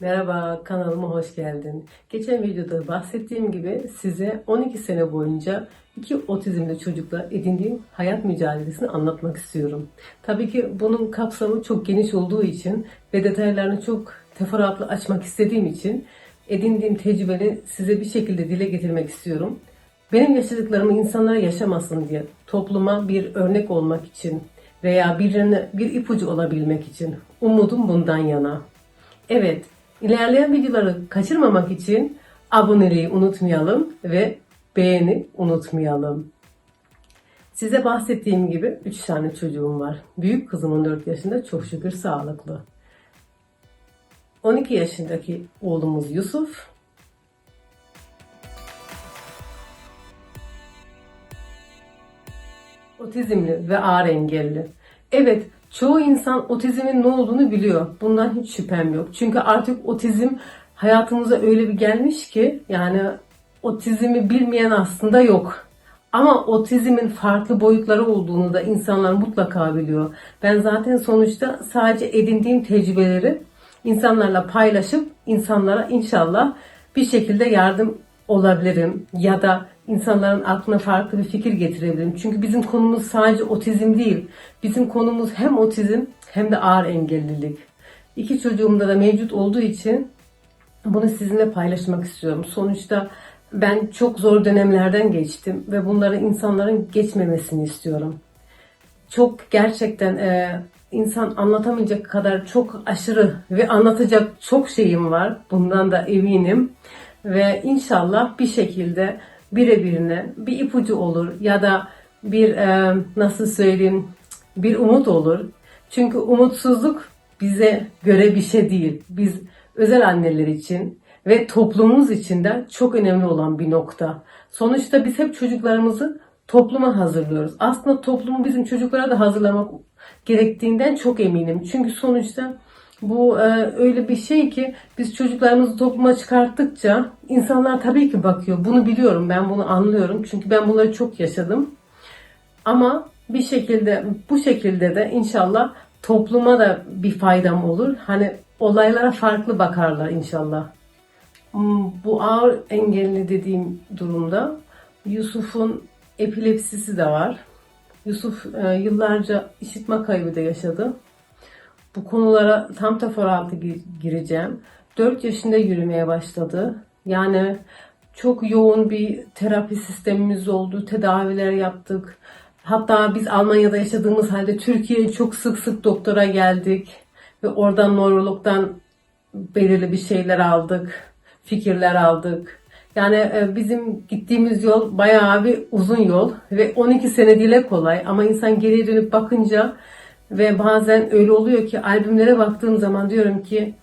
Merhaba, kanalıma hoş geldin. Geçen videoda bahsettiğim gibi size 12 sene boyunca iki otizmli çocukla edindiğim hayat mücadelesini anlatmak istiyorum. Tabii ki bunun kapsamı çok geniş olduğu için ve detaylarını çok teferruatlı açmak istediğim için edindiğim tecrübeni size bir şekilde dile getirmek istiyorum. Benim yaşadıklarımı insanlar yaşamasın diye, topluma bir örnek olmak için veya birine bir ipucu olabilmek için umudum bundan yana. Evet, ilerleyen videoları kaçırmamak için aboneliği unutmayalım ve beğeni unutmayalım. Size bahsettiğim gibi 3 tane çocuğum var. Büyük kızım 14 yaşında çok şükür sağlıklı. 12 yaşındaki oğlumuz Yusuf. Otizmli ve ağır engelli. Evet, çoğu insan otizmin ne olduğunu biliyor. Bundan hiç şüphem yok. Çünkü artık otizm hayatımıza öyle bir gelmiş ki yani otizmi bilmeyen aslında yok. Ama otizmin farklı boyutları olduğunu da insanlar mutlaka biliyor. Ben zaten sonuçta sadece edindiğim tecrübeleri insanlarla paylaşıp insanlara inşallah bir şekilde yardım olabilirim ya da insanların aklına farklı bir fikir getirebilirim. Çünkü bizim konumuz sadece otizm değil. Bizim konumuz hem otizm hem de ağır engellilik. İki çocuğumda da mevcut olduğu için bunu sizinle paylaşmak istiyorum. Sonuçta ben çok zor dönemlerden geçtim ve bunları insanların geçmemesini istiyorum. Çok gerçekten e, insan anlatamayacak kadar çok aşırı ve anlatacak çok şeyim var. Bundan da eminim. Ve inşallah bir şekilde birebirine bir ipucu olur ya da bir e, nasıl söyleyeyim bir umut olur. Çünkü umutsuzluk bize göre bir şey değil. Biz özel anneler için ve toplumumuz için de çok önemli olan bir nokta. Sonuçta biz hep çocuklarımızı topluma hazırlıyoruz. Aslında toplumu bizim çocuklara da hazırlamak gerektiğinden çok eminim. Çünkü sonuçta bu e, öyle bir şey ki biz çocuklarımızı topluma çıkarttıkça insanlar tabii ki bakıyor. Bunu biliyorum ben bunu anlıyorum. Çünkü ben bunları çok yaşadım. Ama bir şekilde bu şekilde de inşallah topluma da bir faydam olur. Hani olaylara farklı bakarlar inşallah. Hmm, Bu ağır engelli dediğim durumda Yusuf'un epilepsisi de var. Yusuf e, yıllarca işitme kaybı da yaşadı. Bu konulara tam teferruatlı gi- gireceğim. 4 yaşında yürümeye başladı. Yani çok yoğun bir terapi sistemimiz oldu. Tedaviler yaptık. Hatta biz Almanya'da yaşadığımız halde Türkiye'ye çok sık sık doktora geldik. Ve oradan nörologdan belirli bir şeyler aldık. Fikirler aldık. Yani e, bizim gittiğimiz yol bayağı bir uzun yol ve 12 sene dile kolay ama insan geriye dönüp bakınca ve bazen öyle oluyor ki albümlere baktığım zaman diyorum ki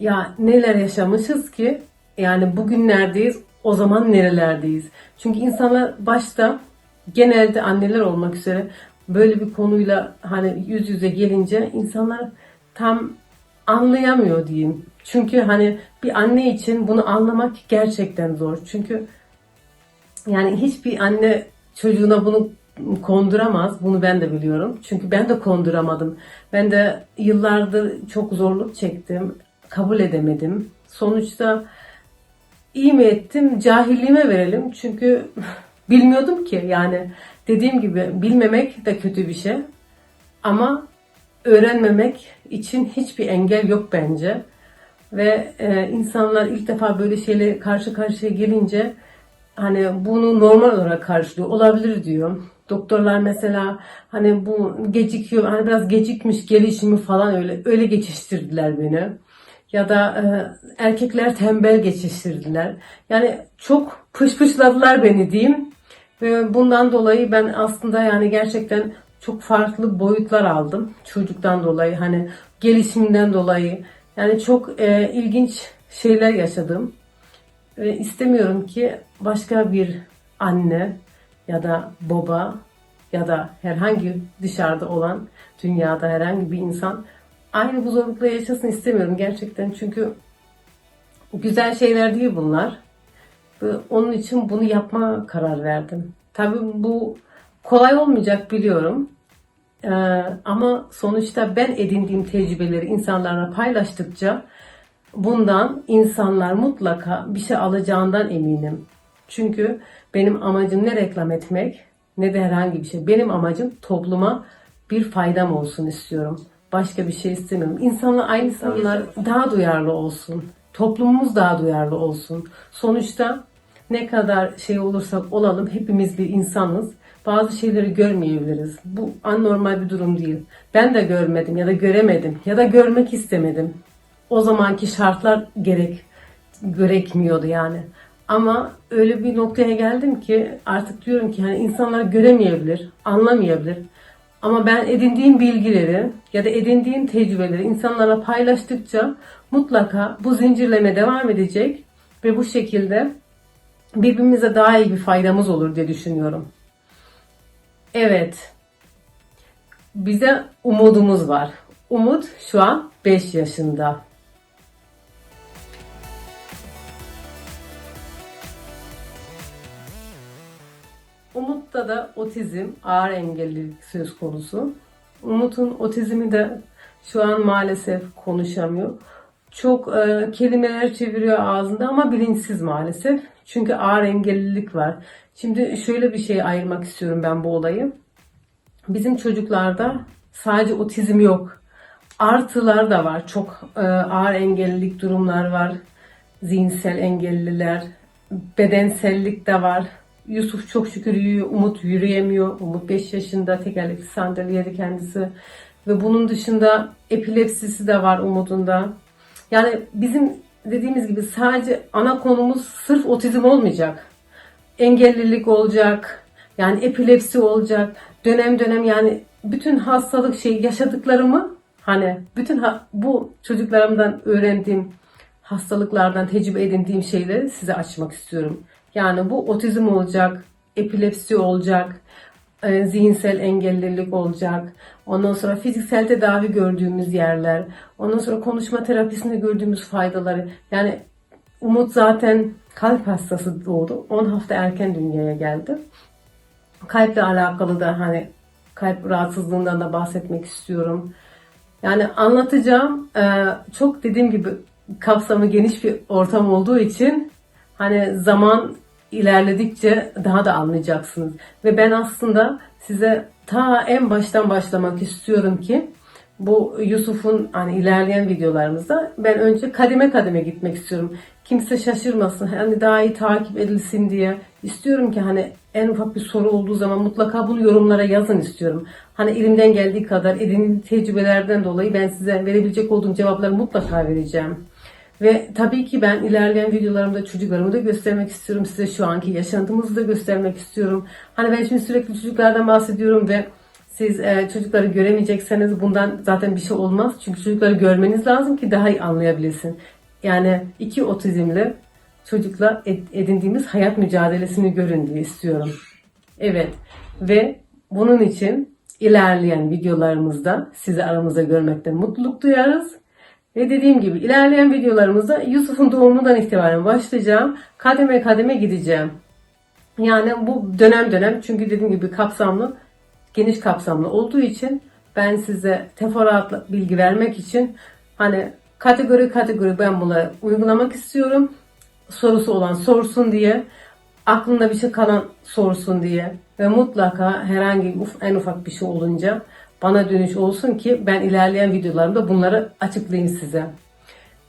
ya neler yaşamışız ki yani bugün neredeyiz o zaman nerelerdeyiz. Çünkü insanlar başta genelde anneler olmak üzere böyle bir konuyla hani yüz yüze gelince insanlar tam anlayamıyor diyeyim. Çünkü hani bir anne için bunu anlamak gerçekten zor. Çünkü yani hiçbir anne çocuğuna bunu konduramaz. Bunu ben de biliyorum. Çünkü ben de konduramadım. Ben de yıllardır çok zorluk çektim. Kabul edemedim. Sonuçta iyi mi ettim? Cahilliğime verelim. Çünkü bilmiyordum ki. Yani dediğim gibi bilmemek de kötü bir şey. Ama öğrenmemek için hiçbir engel yok bence. Ve e, insanlar ilk defa böyle şeyle karşı karşıya gelince hani bunu normal olarak karşılıyor. Olabilir diyor. Doktorlar mesela hani bu gecikiyor, hani biraz gecikmiş gelişimi falan öyle öyle geçiştirdiler beni. Ya da e, erkekler tembel geçiştirdiler. Yani çok pışpışladılar beni diyeyim. Ve bundan dolayı ben aslında yani gerçekten çok farklı boyutlar aldım. Çocuktan dolayı hani gelişimden dolayı. Yani çok e, ilginç şeyler yaşadım. Ve istemiyorum ki başka bir anne ya da baba ya da herhangi dışarıda olan dünyada herhangi bir insan aynı bu zorlukla yaşasın istemiyorum gerçekten. Çünkü güzel şeyler değil bunlar. Ve onun için bunu yapma karar verdim. Tabii bu kolay olmayacak biliyorum. Ee, ama sonuçta ben edindiğim tecrübeleri insanlarla paylaştıkça bundan insanlar mutlaka bir şey alacağından eminim. Çünkü benim amacım ne reklam etmek ne de herhangi bir şey. Benim amacım topluma bir faydam olsun istiyorum. Başka bir şey istemiyorum. İnsanlar aynı insanlar daha duyarlı olsun. Toplumumuz daha duyarlı olsun. Sonuçta ne kadar şey olursak olalım hepimiz bir insanız. Bazı şeyleri görmeyebiliriz. Bu anormal bir durum değil. Ben de görmedim ya da göremedim ya da görmek istemedim. O zamanki şartlar gerek gerekmiyordu yani. Ama öyle bir noktaya geldim ki artık diyorum ki hani insanlar göremeyebilir, anlamayabilir. Ama ben edindiğim bilgileri ya da edindiğim tecrübeleri insanlarla paylaştıkça mutlaka bu zincirleme devam edecek ve bu şekilde birbirimize daha iyi bir faydamız olur diye düşünüyorum. Evet. Bize umudumuz var. Umut şu an 5 yaşında. Umut'ta da otizm, ağır engellilik söz konusu. Umut'un otizmi de şu an maalesef konuşamıyor. Çok e, kelimeler çeviriyor ağzında ama bilinçsiz maalesef. Çünkü ağır engellilik var. Şimdi şöyle bir şey ayırmak istiyorum ben bu olayı. Bizim çocuklarda sadece otizm yok. Artılar da var. Çok e, ağır engellilik durumlar var. Zihinsel engelliler, bedensellik de var. Yusuf çok şükür yürüyor. Umut yürüyemiyor. Umut 5 yaşında tekerlekli sandalyede kendisi. Ve bunun dışında epilepsisi de var Umut'un da. Yani bizim dediğimiz gibi sadece ana konumuz sırf otizm olmayacak. Engellilik olacak. Yani epilepsi olacak. Dönem dönem yani bütün hastalık şey yaşadıklarımı hani bütün ha- bu çocuklarımdan öğrendiğim hastalıklardan tecrübe edindiğim şeyleri size açmak istiyorum. Yani bu otizm olacak, epilepsi olacak, e, zihinsel engellilik olacak. Ondan sonra fiziksel tedavi gördüğümüz yerler. Ondan sonra konuşma terapisinde gördüğümüz faydaları. Yani Umut zaten kalp hastası doğdu. 10 hafta erken dünyaya geldi. Kalple alakalı da hani kalp rahatsızlığından da bahsetmek istiyorum. Yani anlatacağım e, çok dediğim gibi kapsamı geniş bir ortam olduğu için hani zaman ilerledikçe daha da anlayacaksınız. Ve ben aslında size ta en baştan başlamak istiyorum ki bu Yusuf'un hani ilerleyen videolarımızda ben önce kademe kademe gitmek istiyorum. Kimse şaşırmasın. Hani daha iyi takip edilsin diye. istiyorum ki hani en ufak bir soru olduğu zaman mutlaka bunu yorumlara yazın istiyorum. Hani elimden geldiği kadar edindiğim tecrübelerden dolayı ben size verebilecek olduğum cevapları mutlaka vereceğim. Ve tabii ki ben ilerleyen videolarımda çocuklarımı da göstermek istiyorum. Size şu anki yaşantımızı da göstermek istiyorum. Hani ben şimdi sürekli çocuklardan bahsediyorum ve siz e, çocukları göremeyecekseniz bundan zaten bir şey olmaz. Çünkü çocukları görmeniz lazım ki daha iyi anlayabilirsin. Yani iki otizmli çocukla ed- edindiğimiz hayat mücadelesini görün diye istiyorum. Evet ve bunun için ilerleyen videolarımızda sizi aramızda görmekten mutluluk duyarız. Ve dediğim gibi ilerleyen videolarımızda Yusuf'un doğumundan itibaren başlayacağım. Kademe kademe gideceğim. Yani bu dönem dönem çünkü dediğim gibi kapsamlı, geniş kapsamlı olduğu için ben size teferruatla bilgi vermek için hani kategori kategori ben bunları uygulamak istiyorum. Sorusu olan sorsun diye, aklında bir şey kalan sorsun diye ve mutlaka herhangi en ufak bir şey olunca bana dönüş olsun ki ben ilerleyen videolarımda bunları açıklayayım size.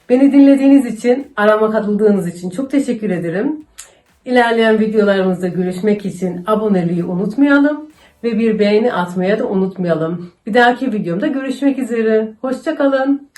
Beni dinlediğiniz için, arama katıldığınız için çok teşekkür ederim. İlerleyen videolarımızda görüşmek için aboneliği unutmayalım ve bir beğeni atmaya da unutmayalım. Bir dahaki videomda görüşmek üzere. Hoşçakalın.